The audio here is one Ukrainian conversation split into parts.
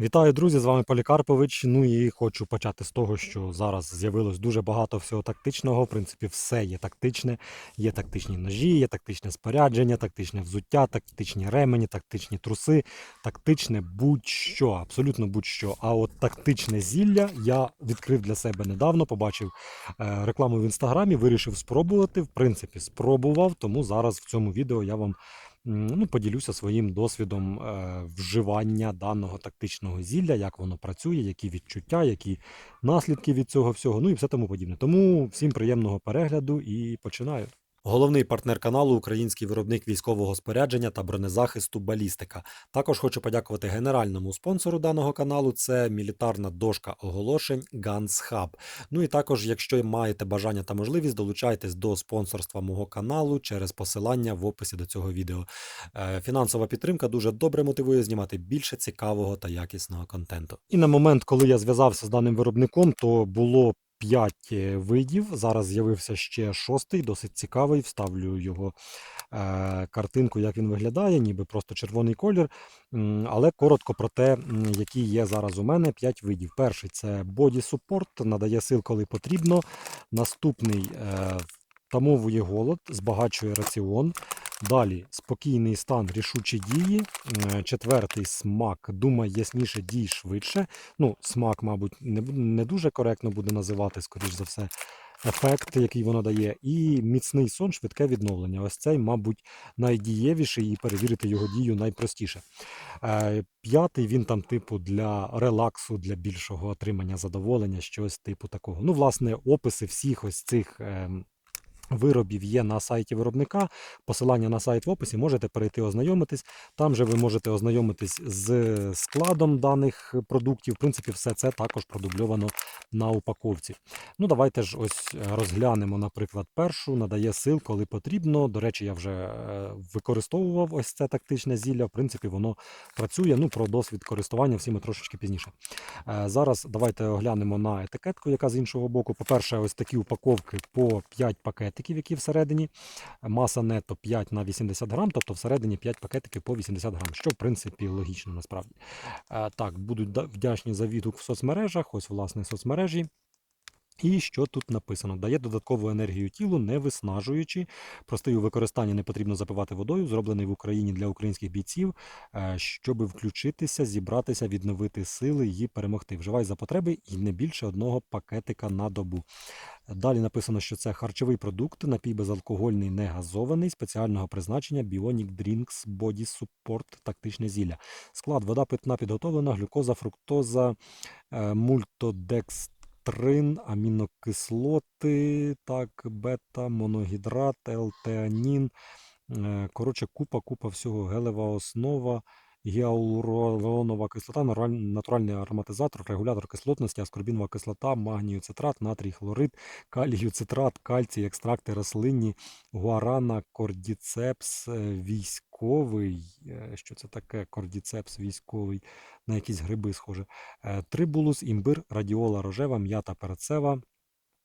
Вітаю, друзі! З вами Полікарпович. Ну і хочу почати з того, що зараз з'явилось дуже багато всього тактичного. В принципі, все є тактичне. Є тактичні ножі, є тактичне спорядження, тактичне взуття, тактичні ремені, тактичні труси, тактичне будь-що, абсолютно будь-що. А от тактичне зілля я відкрив для себе недавно, побачив е, рекламу в інстаграмі, вирішив спробувати. В принципі, спробував, тому зараз в цьому відео я вам ну, поділюся своїм досвідом е, вживання даного тактичного зілля, як воно працює, які відчуття, які наслідки від цього всього, ну і все тому подібне. Тому всім приємного перегляду і починаю. Головний партнер каналу український виробник військового спорядження та бронезахисту Балістика. Також хочу подякувати генеральному спонсору даного каналу. Це мілітарна дошка оголошень Guns Hub. Ну і також, якщо маєте бажання та можливість, долучайтесь до спонсорства мого каналу через посилання в описі до цього відео. Е, Фінансова підтримка дуже добре мотивує знімати більше цікавого та якісного контенту. І на момент, коли я зв'язався з даним виробником, то було 5 видів. Зараз з'явився ще шостий, досить цікавий. Вставлю його е, картинку, як він виглядає, ніби просто червоний колір. Але коротко про те, які є зараз у мене 5 видів. Перший це Body Support, надає сил, коли потрібно. Наступний е, втамовує голод, збагачує раціон. Далі спокійний стан, рішучі дії. Е, Четвертий смак, думай ясніше, дій швидше. Ну, смак, мабуть, не, не дуже коректно буде називати, скоріш за все, ефект, який воно дає. І міцний сон, швидке відновлення. Ось цей, мабуть, найдієвіший і перевірити його дію найпростіше. Е, П'ятий він там, типу, для релаксу, для більшого отримання задоволення, щось типу такого. Ну, власне, описи всіх ось цих. Виробів є на сайті виробника. Посилання на сайт в описі можете перейти ознайомитись. Там же ви можете ознайомитись з складом даних продуктів. В принципі, все це також продубльовано на упаковці. Ну, давайте ж ось е, розглянемо, наприклад, першу надає сил, коли потрібно. До речі, я вже е, використовував ось це тактичне зілля. В принципі, воно працює. Ну, про досвід користування всі ми трошечки пізніше. Е, Зараз давайте оглянемо на етикетку, яка з іншого боку. По-перше, ось такі упаковки по 5 пакетиків, які всередині. Маса нето 5 на 80 грам, тобто всередині 5 пакетиків по 80 грам, що в принципі логічно насправді. Е, Так, будуть вдячні за відгук в соцмережах, ось власне соцмережі. І що тут написано? Дає додаткову енергію тілу, не виснажуючи. Простий у використанні не потрібно запивати водою, зроблений в Україні для українських бійців, е, щоб включитися, зібратися, відновити сили і перемогти. Вживай за потреби і не більше одного пакетика на добу. Далі написано, що це харчовий продукт, напій безалкогольний, не газований, спеціального призначення Bionic Drinks Body Support тактичне зілля. Склад вода питна підготовлена, глюкоза, фруктоза, е, мультодекстрин, амінокислоти, так, бета, моногідрат, L-теанін. Е, Коротше, купа, купа всього, гелева основа, гіалуронова кислота, натуральний ароматизатор, регулятор кислотності, аскорбінова кислота, магнію цитрат, натрій хлорид, калію цитрат, кальцій, екстракти рослинні, гуарана, кордіцепс е, військовий. Е, Що це таке? Кордіцепс військовий, на якісь гриби схоже. Е, Трибулус, імбир, радіола рожева, м'ята перцева,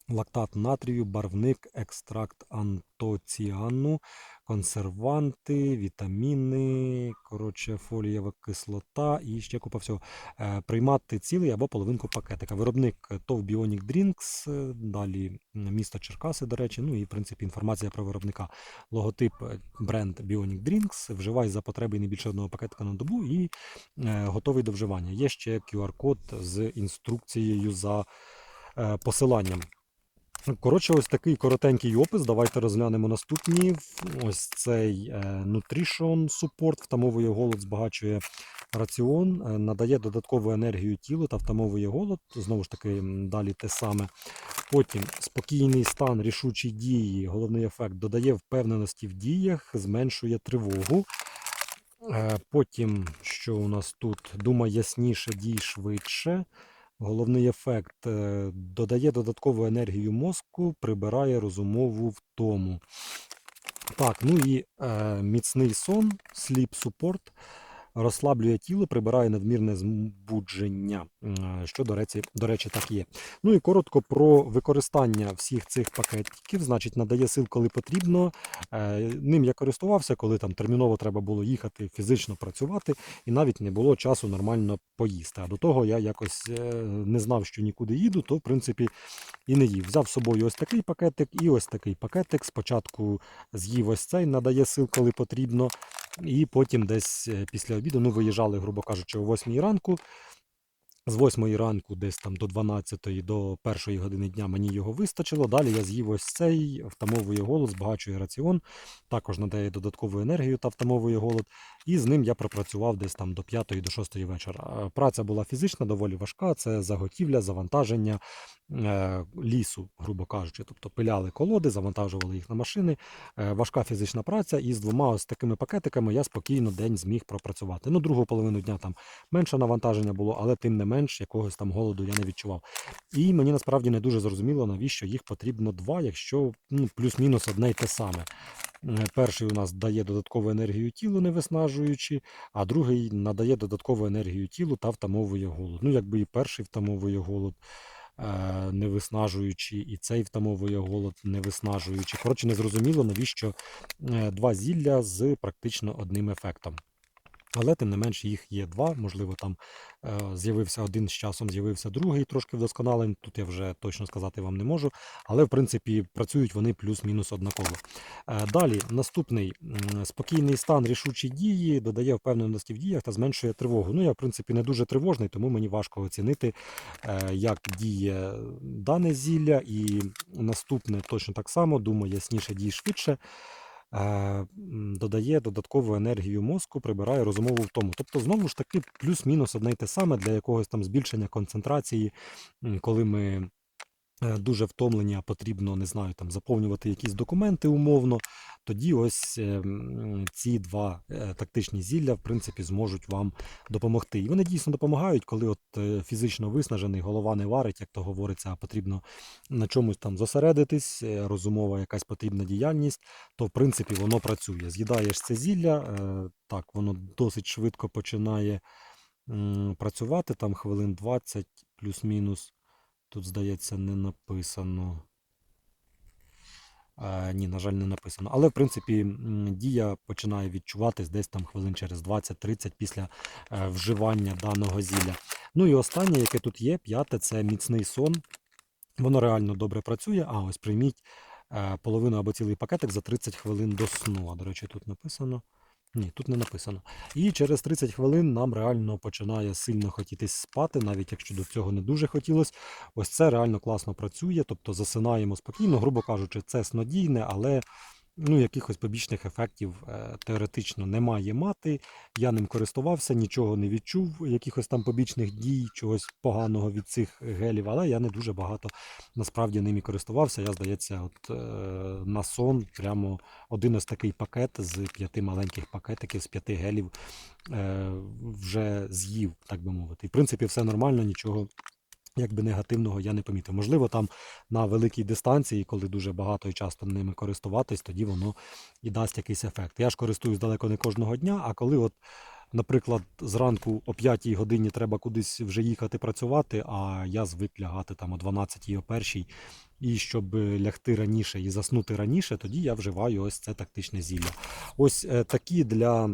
лактат натрію, барвник, екстракт антоціану, консерванти, вітаміни, коротше, фолієва кислота і ще купа всього. Е, Приймати цілий або половинку пакетика. Виробник ТОВ Bionic Drinks, е, далі місто Черкаси, до речі, ну і в принципі інформація про виробника. Логотип е, бренд Bionic Drinks. Вживай за потреби не більше одного пакетика на добу і готовий до вживання. Є ще QR-код з інструкцією за посиланням. Коротше, ось такий коротенький опис. Давайте розглянемо наступні. Ось цей е, Nutrition Support втамовує голод, збагачує раціон, е, надає додаткову енергію тілу та втамовує голод. Знову ж таки, далі те саме. Потім спокійний стан, рішучі дії, головний ефект додає впевненості в діях, зменшує тривогу. Е, Потім, що у нас тут? Думай ясніше, дій швидше. Головний ефект е, додає додаткову енергію мозку, прибирає розумову втому. Так, ну і е, міцний сон, sleep support. Розслаблює тіло, прибирає надмірне збудження. Що, до речі, до речі, так є. Ну і коротко про використання всіх цих пакетиків. Значить, надає сил, коли потрібно. Е, Ним я користувався, коли там терміново треба було їхати фізично працювати, і навіть не було часу нормально поїсти. А до того я якось е, не знав, що нікуди їду, то в принципі і не їв. Взяв з собою ось такий пакетик і ось такий пакетик. Спочатку з'їв ось цей, надає сил, коли потрібно. І потім десь е, після обіду, ну, виїжджали, грубо кажучи, о 8 ранку. З 8 ранку, десь там до 12 до 1 години дня мені його вистачило. Далі я з'їв ось цей, втамовує голод, збагачує раціон, також надає додаткову енергію та втамовує голод. І з ним я пропрацював десь там до 5 до 6 вечора. Праця була фізична, доволі важка. Це заготівля, завантаження е, лісу, грубо кажучи. Тобто пиляли колоди, завантажували їх на машини. Е, важка фізична праця, і з двома ось такими пакетиками я спокійно день зміг пропрацювати. Ну, другу половину дня там менше навантаження було, але тим не менш якогось там голоду я не відчував. І мені насправді не дуже зрозуміло, навіщо їх потрібно два, якщо ну, плюс-мінус одне й те саме. Е, Перший у нас дає додаткову енергію тілу, не виснажуючи, а другий надає додаткову енергію тілу та втамовує голод. Ну, якби і перший втамовує голод, е, не виснажуючи, і цей втамовує голод, не виснажуючи. Коротше, не зрозуміло, навіщо е, два зілля з практично одним ефектом. Але тим не менш їх є два. Можливо, там е, з'явився один з часом, з'явився другий, трошки вдосконалений. Тут я вже точно сказати вам не можу. Але в принципі працюють вони плюс-мінус однаково. Е, далі, наступний м, спокійний стан, рішучі дії, додає впевненості в діях та зменшує тривогу. Ну, я, в принципі, не дуже тривожний, тому мені важко оцінити, е, як діє дане зілля. І наступне точно так само, думаю, ясніше дій швидше. Додає додаткову енергію мозку, прибирає розумову втому. Тобто, знову ж таки, плюс-мінус одне й те саме для якогось там збільшення концентрації, коли ми дуже втомлені, а потрібно, не знаю, там заповнювати якісь документи умовно, тоді ось е, ці два е, тактичні зілля, в принципі, зможуть вам допомогти. І вони дійсно допомагають, коли от е, фізично виснажений, голова не варить, як то говориться, а потрібно на чомусь там зосередитись, е, розумова якась потрібна діяльність, то в принципі воно працює. З'їдаєш це зілля, е, так, воно досить швидко починає працювати, там хвилин 20 плюс-мінус. Тут, здається, не написано. Е, ні, на жаль, не написано. Але, в принципі, дія починає відчуватись десь там хвилин через 20-30 після е, вживання даного зілля. Ну і останнє, яке тут є, п'яте, це міцний сон. Воно реально добре працює. А ось прийміть е, половину або цілий пакетик за 30 хвилин до сну. А, до речі, тут написано. Ні, тут не написано. І через 30 хвилин нам реально починає сильно хотітись спати, навіть якщо до цього не дуже хотілося. Ось це реально класно працює, тобто засинаємо спокійно, грубо кажучи, це снодійне, але ну, якихось побічних ефектів е, теоретично не має мати. Я ним користувався, нічого не відчув, якихось там побічних дій, чогось поганого від цих гелів, але я не дуже багато насправді ними користувався. Я, здається, от е, на сон прямо один ось такий пакет з п'яти маленьких пакетиків, з п'яти гелів е, вже з'їв, так би мовити. І в принципі, все нормально, нічого. Якби негативного я не помітив. Можливо, там на великій дистанції, коли дуже багато і часто ними користуватись, тоді воно і дасть якийсь ефект. Я ж користуюсь далеко не кожного дня, а коли, от, наприклад, зранку о 5 годині треба кудись вже їхати працювати, а я звик лягати там о 12 о 1 і щоб лягти раніше і заснути раніше, тоді я вживаю ось це тактичне зілля. Ось е, такі для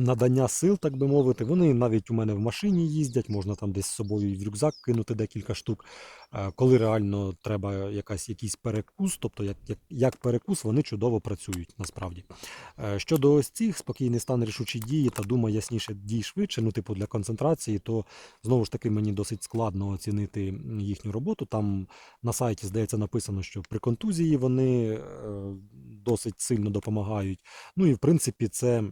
надання сил, так би мовити. Вони навіть у мене в машині їздять, можна там десь з собою в рюкзак кинути декілька штук. Е, Коли реально треба якась, якийсь перекус, тобто як, як, як перекус, вони чудово працюють насправді. Е, Щодо ось цих спокійний стан рішучі дії та дума ясніше дій швидше, ну, типу для концентрації, то знову ж таки мені досить складно оцінити їхню роботу. Там на сайті, здається, написано, що при контузії вони е, досить сильно допомагають. Ну і в принципі, це.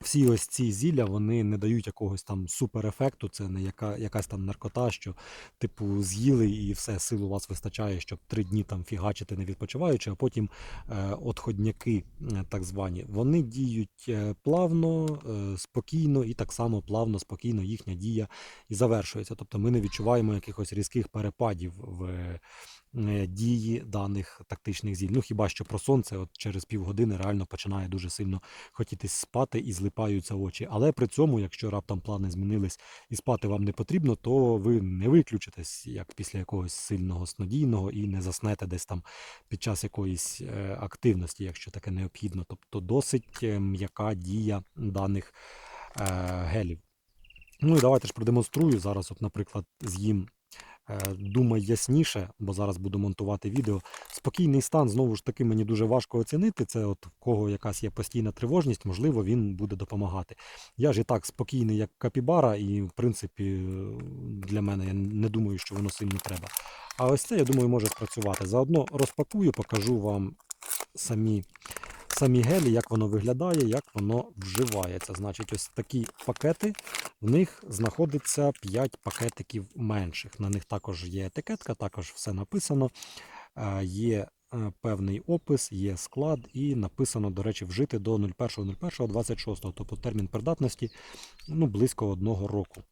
Всі ось ці зілля вони не дають якогось там суперефекту. Це не яка, якась там наркота, що типу з'їли і все, сил у вас вистачає, щоб три дні там фігачити не відпочиваючи, а потім е, отходняки, е, так звані, вони діють е, плавно, е, спокійно і так само плавно, спокійно їхня дія і завершується. Тобто ми не відчуваємо якихось різких перепадів в дії даних тактичних зіль. Ну хіба що про сонце, от через півгодини реально починає дуже сильно хотітись спати і злипаються очі. Але при цьому, якщо раптом плани змінились і спати вам не потрібно, то ви не виключитесь як після якогось сильного снодійного і не заснете десь там під час якоїсь е, активності, якщо таке необхідно. Тобто досить е, м'яка дія даних е, гелів. Ну і давайте ж продемонструю. Зараз, от, наприклад, з'їм е, думай ясніше, бо зараз буду монтувати відео. Спокійний стан, знову ж таки, мені дуже важко оцінити. Це от в кого якась є постійна тривожність, можливо, він буде допомагати. Я ж і так спокійний, як капібара, і в принципі е, для мене я не думаю, що воно сильно треба. А ось це, я думаю, може спрацювати. Заодно розпакую, покажу вам самі, самі гелі, як воно виглядає, як воно вживається. Значить, ось такі пакети. В них знаходиться 5 пакетиків менших. На них також є етикетка, також все написано. Е, Є е, певний опис, є склад, і написано, до речі, вжити до 01.01.26, тобто термін придатності ну, близько одного року.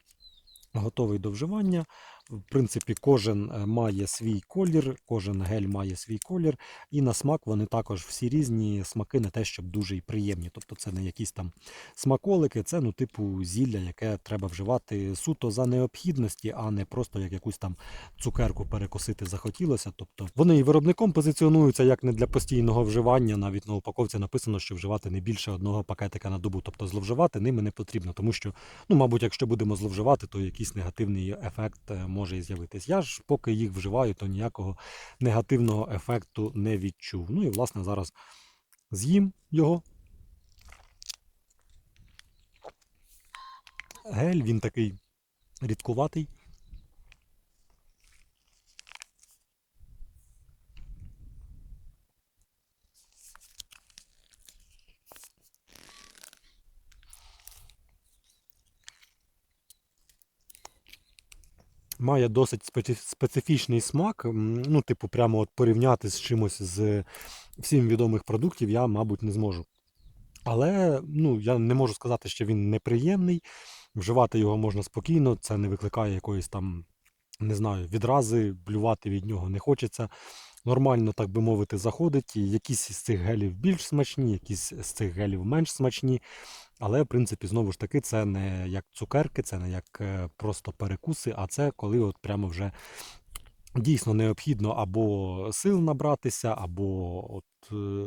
Готовий до вживання. В принципі, кожен е, має свій колір, кожен гель має свій колір, і на смак вони також всі різні смаки, не те, щоб дуже і приємні. Тобто це не якісь там смаколики, це ну, типу зілля, яке треба вживати суто за необхідності, а не просто як якусь там цукерку перекусити захотілося. Тобто вони і виробником позиціонуються як не для постійного вживання. Навіть на упаковці написано, що вживати не більше одного пакетика на добу. Тобто зловживати ними не потрібно, тому що, ну, мабуть, якщо будемо зловживати, то якийсь негативний ефект е, може і з'явитись. Я ж поки їх вживаю, то ніякого негативного ефекту не відчув. Ну і власне зараз з'їм його. Гель, він такий рідкуватий. Має досить специф- специфічний смак. Ну, типу, прямо от порівняти з чимось з всім відомих продуктів я, мабуть, не зможу. Але ну, я не можу сказати, що він неприємний. Вживати його можна спокійно, це не викликає якоїсь там, не знаю, відрази, блювати від нього не хочеться. Нормально, так би мовити, заходить. Якісь з цих гелів більш смачні, якісь з цих гелів менш смачні. Але, в принципі, знову ж таки, це не як цукерки, це не як е, просто перекуси, а це коли от прямо вже дійсно необхідно або сил набратися, або от, е,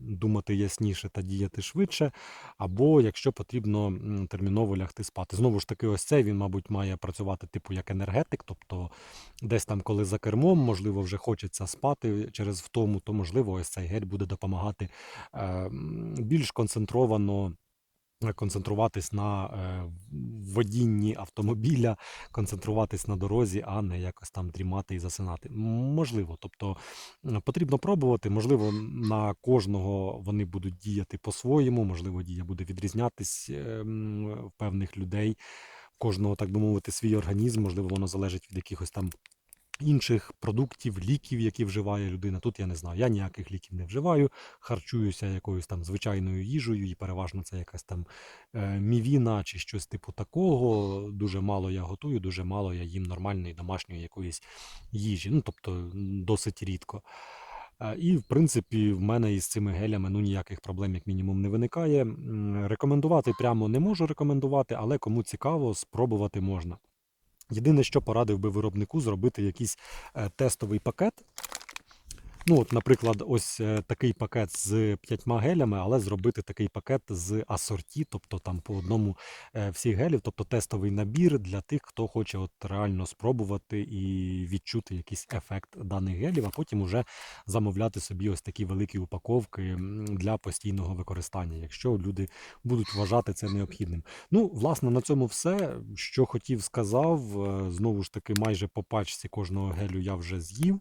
думати ясніше та діяти швидше, або якщо потрібно терміново лягти спати. Знову ж таки, ось цей він, мабуть, має працювати типу як енергетик, тобто десь там, коли за кермом, можливо, вже хочеться спати через втому, то можливо, ось цей гель буде допомагати е, більш концентровано. Концентруватись на е, водінні автомобіля, концентруватись на дорозі, а не якось там дрімати і засинати. Можливо, тобто потрібно пробувати. Можливо, на кожного вони будуть діяти по-своєму, можливо, дія буде відрізнятись е, в певних людей. Кожного, так би мовити, свій організм, можливо, воно залежить від якихось там інших продуктів, ліків, які вживає людина. Тут я не знаю. Я ніяких ліків не вживаю, харчуюся якоюсь там звичайною їжею, і переважно це якась там е, мівіна чи щось типу такого. Дуже мало я готую, дуже мало я їм нормальної домашньої якоїсь їжі. Ну, тобто досить рідко. Е, І, в принципі, в мене із цими гелями ну, ніяких проблем, як мінімум, не виникає. Рекомендувати прямо не можу рекомендувати, але кому цікаво, спробувати можна. Єдине, що порадив би виробнику зробити якийсь е, тестовий пакет. Ну, от, наприклад, ось е, такий пакет з п'ятьма гелями, але зробити такий пакет з асорті, тобто там по одному е, всіх гелів, тобто тестовий набір для тих, хто хоче от реально спробувати і відчути якийсь ефект даних гелів, а потім уже замовляти собі ось такі великі упаковки для постійного використання, якщо люди будуть вважати це необхідним. Ну, власне, на цьому все. Що хотів, сказав. Е, Знову ж таки, майже по пачці кожного гелю я вже з'їв.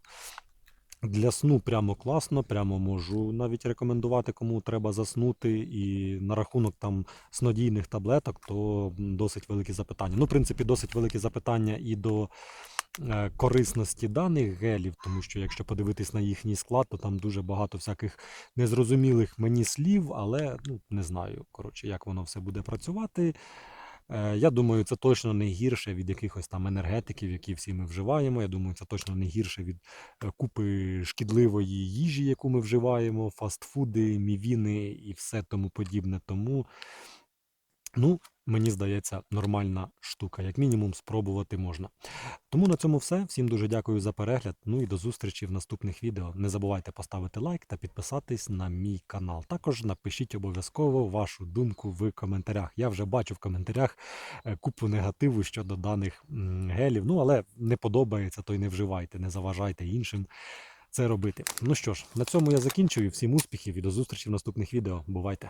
Для сну прямо класно, прямо можу навіть рекомендувати, кому треба заснути. І на рахунок там снодійних таблеток, то досить великі запитання. Ну, в принципі, досить великі запитання і до е, корисності даних гелів, тому що якщо подивитись на їхній склад, то там дуже багато всяких незрозумілих мені слів, але ну, не знаю, коротше, як воно все буде працювати. Е, Я думаю, це точно не гірше від якихось там енергетиків, які всі ми вживаємо. Я думаю, це точно не гірше від е, купи шкідливої їжі, яку ми вживаємо, фастфуди, мівіни і все тому подібне. Тому, ну, мені здається, нормальна штука. Як мінімум, спробувати можна. Тому на цьому все. Всім дуже дякую за перегляд. Ну і до зустрічі в наступних відео. Не забувайте поставити лайк та підписатись на мій канал. Також напишіть обов'язково вашу думку в коментарях. Я вже бачу в коментарях е, купу негативу щодо даних гелів. Ну але не подобається, то й не вживайте, не заважайте іншим це робити. Ну що ж, на цьому я закінчую. Всім успіхів і до зустрічі в наступних відео. Бувайте!